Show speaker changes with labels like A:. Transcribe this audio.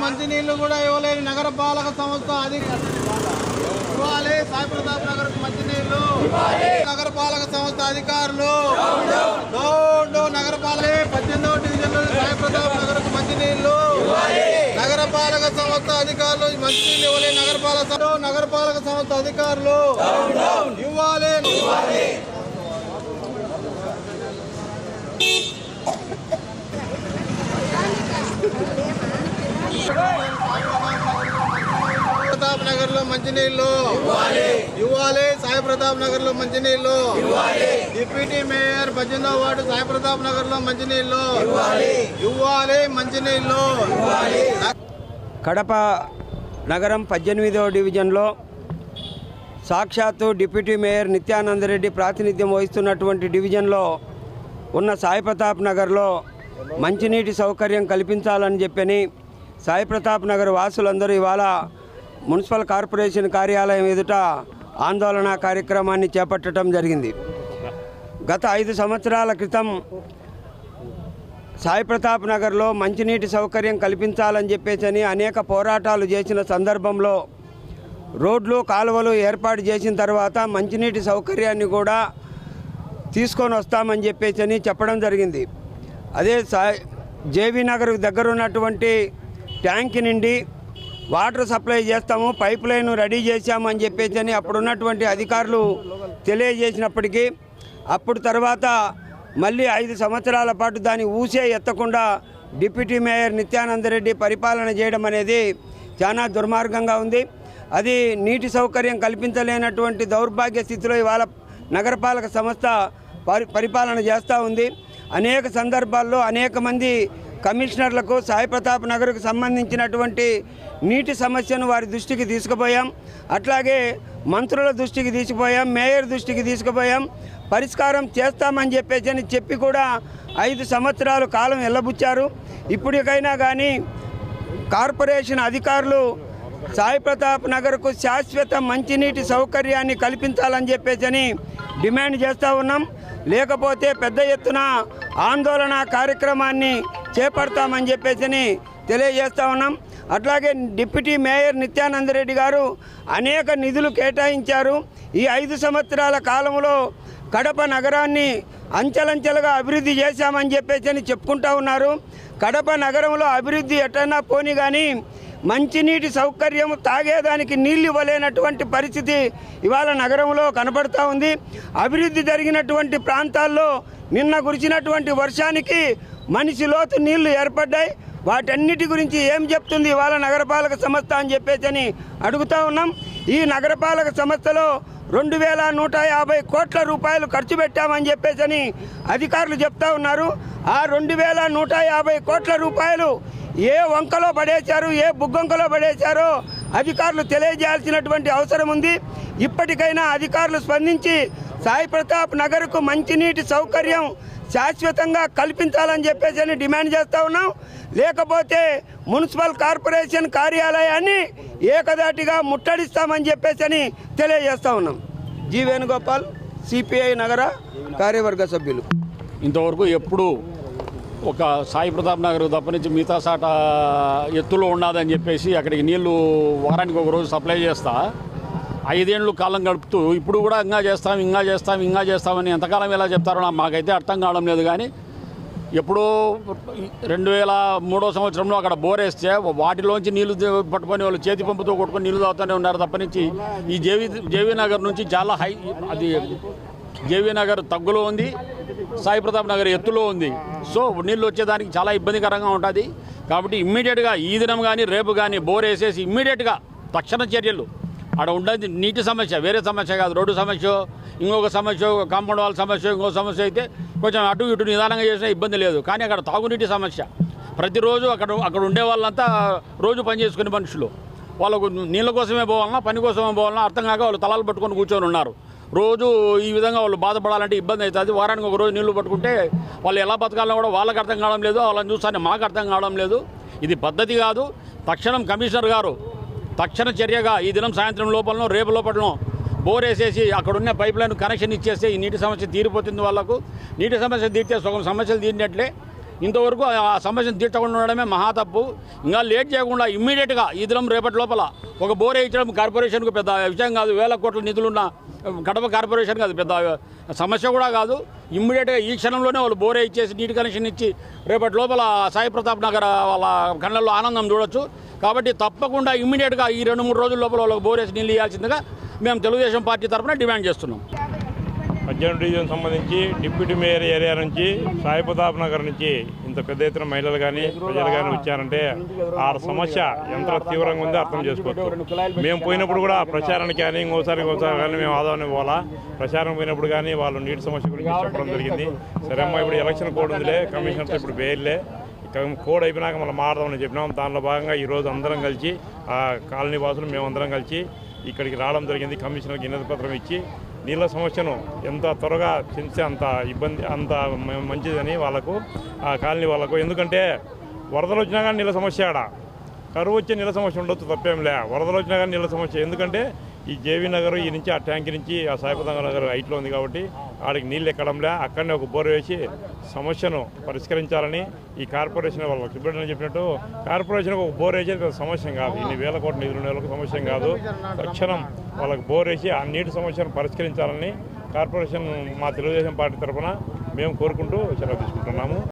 A: మంచినీళ్ళు కూడా ఇవ్వలేని నగర పాలక సంస్థ అధికారులు ఇవ్వాలి. సాయి ప్రతాప్ నగర్ మంచినీళ్ళు నగర పాలక సంస్థ అధికారులు. డౌన్ డౌన్ నగర పాలక పద్దెనిమిదవ డివిజన్ సాయి ప్రతాప్ నగర్ మంచినీళ్ళు నగర పాలక సంస్థ అధికారులు మంచినీళ్ళు ఇవ్వలేని నగర పాలక సంస్థ నగర పాలక సంస్థ అధికారులు ఇవ్వాలి ప్రతాప్ నగర్లో మంచినీళ్ళు ఇవ్వాలి. సాయి ప్రతాప్ నగర్లో మంచినీళ్ళు డిప్యూటీ మేయర్ పద్దెనిమిదవ వార్డు సాయి ప్రతాప్ నగర్లో మంచినీళ్ళు ఇవ్వాలి. మంచినీళ్ళు
B: కడప నగరం పద్దెనిమిదవ డివిజన్లో సాక్షాత్తు డిప్యూటీ మేయర్ నిత్యానందరెడ్డి ప్రాతినిధ్యం వహిస్తున్నటువంటి డివిజన్లో ఉన్న సాయి ప్రతాప్ నగర్లో మంచినీటి సౌకర్యం కల్పించాలని చెప్పని సాయి ప్రతాప్ నగర్ వాసులందరూ ఇవాళ మున్సిపల్ కార్పొరేషన్ కార్యాలయం ఎదుట ఆందోళన కార్యక్రమాన్ని చేపట్టడం జరిగింది. గత ఐదు సంవత్సరాల క్రితం సాయి ప్రతాప్ నగర్లో మంచినీటి సౌకర్యం కల్పించాలని చెప్పేసి అనేక పోరాటాలు చేసిన సందర్భంలో రోడ్లు కాలువలు ఏర్పాటు చేసిన తర్వాత మంచినీటి సౌకర్యాన్ని కూడా తీసుకొని వస్తామని చెప్పేసి చెప్పడం జరిగింది. అదే సాయి జేవీ నగర్ దగ్గర ఉన్నటువంటి ట్యాంక్ నుండి వాటర్ సప్లై చేస్తాము పైప్ లైన్ రెడీ చేశామని చెప్పేసి అప్పుడున్నటువంటి అధికారులు తెలియజేసినప్పటికీ అప్పుడు తర్వాత మళ్ళీ ఐదు సంవత్సరాల పాటు దాన్ని ఊసే ఎత్తకుండా డిప్యూటీ మేయర్ నిత్యానందరెడ్డి పరిపాలన చేయడం అనేది చాలా దుర్మార్గంగా ఉంది. అది నీటి సౌకర్యం కల్పించలేనటువంటి దౌర్భాగ్య స్థితిలో ఇవాళ నగరపాలక సంస్థ పరి పరిపాలన చేస్తూ ఉంది. అనేక సందర్భాల్లో అనేక మంది కమిషనర్లకు సాయి ప్రతాప్ నగర్కు సంబంధించినటువంటి నీటి సమస్యను వారి దృష్టికి తీసుకుపోయాం. అట్లాగే మంత్రుల దృష్టికి తీసుకుపోయాం మేయర్ దృష్టికి తీసుకుపోయాం. పరిష్కారం చేస్తామని చెప్పేసి అని చెప్పి కూడా ఐదు సంవత్సరాలు కాలం ఎల్లబుచ్చారు. ఇప్పటికైనా కానీ కార్పొరేషన్ అధికారులు సాయి ప్రతాప్ నగర్కు శాశ్వత మంచినీటి సౌకర్యాన్ని కల్పించాలని చెప్పేసి డిమాండ్ చేస్తూ ఉన్నాం. లేకపోతే పెద్ద ఎత్తున ఆందోళన కార్యక్రమాన్ని చేపడతామని చెప్పేసి తెలియజేస్తా ఉన్నాం. అట్లాగే డిప్యూటీ మేయర్ నిత్యానంద రెడ్డి గారు అనేక నిధులు కేటాయించారు. ఈ ఐదు సంవత్సరాల కాలంలో కడప నగరాన్ని అంచెలంచెలుగా అభివృద్ధి చేశామని చెప్పేసి అని చెప్పుకుంటా ఉన్నారు. కడప నగరంలో అభివృద్ధి ఎటన్నా పోని కానీ మంచినీటి సౌకర్యం తాగేదానికి నీళ్ళు ఇవ్వలేనటువంటి పరిస్థితి ఇవాళ నగరంలో కనబడుతూ ఉంది. అభివృద్ధి జరిగినటువంటి ప్రాంతాల్లో నిన్న కురిసినటువంటి వర్షానికి మనిషి లోతు నీళ్ళు ఏర్పడ్డాయి. వాటన్నిటి గురించి ఏం చెప్తుంది? ఇవాళ నగరపాలక సంస్థ అని చెప్పేసి అని అడుగుతా ఉన్నాం. ఈ నగరపాలక సంస్థలో రెండు వేల నూట యాభై కోట్ల రూపాయలు ఖర్చు పెట్టామని చెప్పేసి అని అధికారులు చెప్తా ఉన్నారు. ఆ రెండు వేల నూట యాభై కోట్ల రూపాయలు ఏ వంకలో పడేశారు? ఏ బుగ్గొంకలో పడేశారో అధికారులు తెలియజేయాల్సినటువంటి అవసరం ఉంది. ఇప్పటికైనా అధికారులు స్పందించి సాయి ప్రతాప్ నగర్కు మంచినీటి సౌకర్యం శాశ్వతంగా కల్పించాలని చెప్పేసి అని డిమాండ్ చేస్తూ ఉన్నాం. లేకపోతే మున్సిపల్ కార్పొరేషన్ కార్యాలయాన్ని ఏకదాటిగా ముట్టడిస్తామని చెప్పేసి అని తెలియజేస్తా ఉన్నాం. జీ వేణుగోపాల్ సిపిఐ నగర కార్యవర్గ సభ్యులు.
C: ఇంతవరకు ఎప్పుడు ఒక సాయి ప్రతాప్ నగర్ తప్పనించి మిగతా సాట ఎత్తులో ఉన్నదని చెప్పేసి అక్కడికి నీళ్ళు వారానికి ఒక రోజు సప్లై చేస్తా. ఐదేళ్ళు కాలం గడుపుతూ ఇప్పుడు కూడా ఇంకా చేస్తాం ఇంకా చేస్తాం ఇంకా చేస్తామని ఎంతకాలం ఎలా చెప్తారో మాకైతే అర్థం కావడం లేదు కానీ ఎప్పుడో రెండు వేల మూడో సంవత్సరంలో అక్కడ బోరేస్తే వాటిలోంచి నీళ్ళు పట్టుకొని వాళ్ళు చేతి పంపుతో కొట్టుకొని నీళ్ళు తాగుతూనే ఉన్నారు. తప్పనించి ఈ జేవి జేవీ నగర్ నుంచి చాలా హై అది జేవీ నగర్ తగ్గులో ఉంది సాయి ప్రతాప్ నగర్ ఎత్తులో ఉంది. సో నీళ్ళు వచ్చేదానికి చాలా ఇబ్బందికరంగా ఉంటుంది. కాబట్టి ఇమ్మీడియట్గా ఈ దినం కానీ రేపు కానీ బోర్ వేసేసి ఇమ్మీడియట్గా తక్షణ చర్యలు ఆడ ఉండేది నీటి సమస్య వేరే సమస్య కాదు రోడ్డు సమస్య ఇంకొక సమస్య కాంపౌండ్ వాళ్ళ సమస్య ఇంకొక సమస్య అయితే కొంచెం అటు ఇటు నిదానంగా చేసినా ఇబ్బంది లేదు. కానీ అక్కడ తాగునీటి సమస్య. ప్రతిరోజు అక్కడ అక్కడ ఉండే వాళ్ళంతా రోజు పని చేసుకునే మనుషులు. వాళ్ళకు నీళ్ళ కోసమే పోవాలన్నా పని కోసమే పోవాలన్నా అర్థం కాక వాళ్ళు తలాలు పట్టుకొని కూర్చొని ఉన్నారు. రోజు ఈ విధంగా వాళ్ళు బాధపడాలంటే ఇబ్బంది అవుతుంది. వారానికి ఒక రోజు నీళ్ళు పట్టుకుంటే వాళ్ళు ఎలా బతకాలో కూడా వాళ్ళకి అర్థం కావడం లేదు వాళ్ళని చూస్తానే మాకు అర్థం కావడం లేదు. ఇది పద్ధతి కాదు. తక్షణం కమిషనర్ గారు తక్షణ చర్యగా ఈ దినం సాయంత్రం లోపలనో రేపు లోపలనో బోర్ వేసేసి అక్కడున్న పైప్ లైన్ కనెక్షన్ ఇచ్చేస్తే ఈ నీటి సమస్య తీరిపోతుంది వాళ్ళకు. నీటి సమస్య తీర్చే సగం సమస్యలు తీరినట్లే. ఇంతవరకు ఆ సమస్యను తీర్చకుండా ఉండడమే మహా తప్పు. ఇంకా లేట్ చేయకుండా ఇమ్మీడియట్గా ఈ దినం రేపటి లోపల ఒక బోర్ వేయించడం కార్పొరేషన్కు పెద్ద విషయం కాదు. వేల కోట్ల నిధులున్న కడప కార్పొరేషన్ కాదు. పెద్ద సమస్య కూడా కాదు. ఇమ్మీడియట్గా ఈ క్షణంలోనే వాళ్ళు బోరే ఇచ్చేసి నీటి కనెక్షన్ ఇచ్చి రేపటి లోపల సాయి ప్రతాప్ నగర్ వాళ్ళ కళ్ళల్లో ఆనందం చూడొచ్చు. కాబట్టి తప్పకుండా ఇమ్మీడియట్గా ఈ రెండు మూడు రోజుల లోపల వాళ్ళకి బోర్ నీళ్ళు ఇవ్వాల్సిందిగా మేము తెలుగుదేశం పార్టీ తరఫున డిమాండ్ చేస్తున్నాం.
D: పద్దెనిమిది డివిజన్ సంబంధించి డిప్యూటీ మేయర్ ఏరియా నుంచి సాయి ప్రతాప్ నగర్ నుంచి ఇంత పెద్ద ఎత్తున మహిళలు కానీ ప్రజలు కానీ వచ్చారంటే ఆ సమస్య ఎంత తీవ్రంగా ఉందో అర్థం చేసుకోవచ్చు. మేము పోయినప్పుడు కూడా ప్రచారానికి కానీ ఇంకోసారి ఇంకోసారి కానీ మేము ఆదాయం పోవాలా? ప్రచారం పోయినప్పుడు కానీ వాళ్ళు నీటి సమస్య గురించి చెప్పడం జరిగింది. సరే అమ్మా ఇప్పుడు ఎలక్షన్ కోడ్ ఉందిలే కమిషనర్తో ఇప్పుడు బెయిల్లే. కోడ్ అయిపోయినాక మనం మారదామని చెప్పినాం. దానిలో భాగంగా ఈరోజు అందరం కలిసి ఆ కాలనీ వాసులు మేమందరం కలిసి ఇక్కడికి రావడం జరిగింది. కమిషనర్కి వినతి పత్రం ఇచ్చి నీళ్ళ సమస్యను ఎంత త్వరగా చెందితే అంత ఇబ్బంది అంత మంచిదని వాళ్ళకు ఆ కాలనీ వాళ్ళకు. ఎందుకంటే వరదలు వచ్చినా కానీ నీళ్ళ సమస్య ఆడ. కరువు వచ్చే నీళ్ళ సమస్య ఉండొచ్చు తప్పేం లే. వరదలు వచ్చినా కానీ నీళ్ళ సమస్య. ఎందుకంటే ఈ జేవీ నగర్ ఈ నుంచి ఆ ట్యాంక్ నుంచి ఆ సాయిపతంగ నగర్ హైట్లో ఉంది కాబట్టి ఆడికి నీళ్ళు ఎక్కడంలే అక్కడనే ఒక బోర్ వేసి సమస్యను పరిష్కరించాలని ఈ కార్పొరేషన్ వాళ్ళకి సుబ్రహ్మణ్యం చెప్పినట్టు కార్పొరేషన్కి ఒక బోర్ వేసేది సమస్య కాదు. ఇన్ని వేల కోట్ల నిధులు నెలలకు వాళ్ళకి సమస్య కాదు. తక్షణం వాళ్ళకి బోర్ వేసి ఆ నీటి సమస్యను పరిష్కరించాలని కార్పొరేషన్ మా తెలుగుదేశం పార్టీ తరఫున మేము కోరుకుంటూ సెలవు తీసుకుంటున్నాము.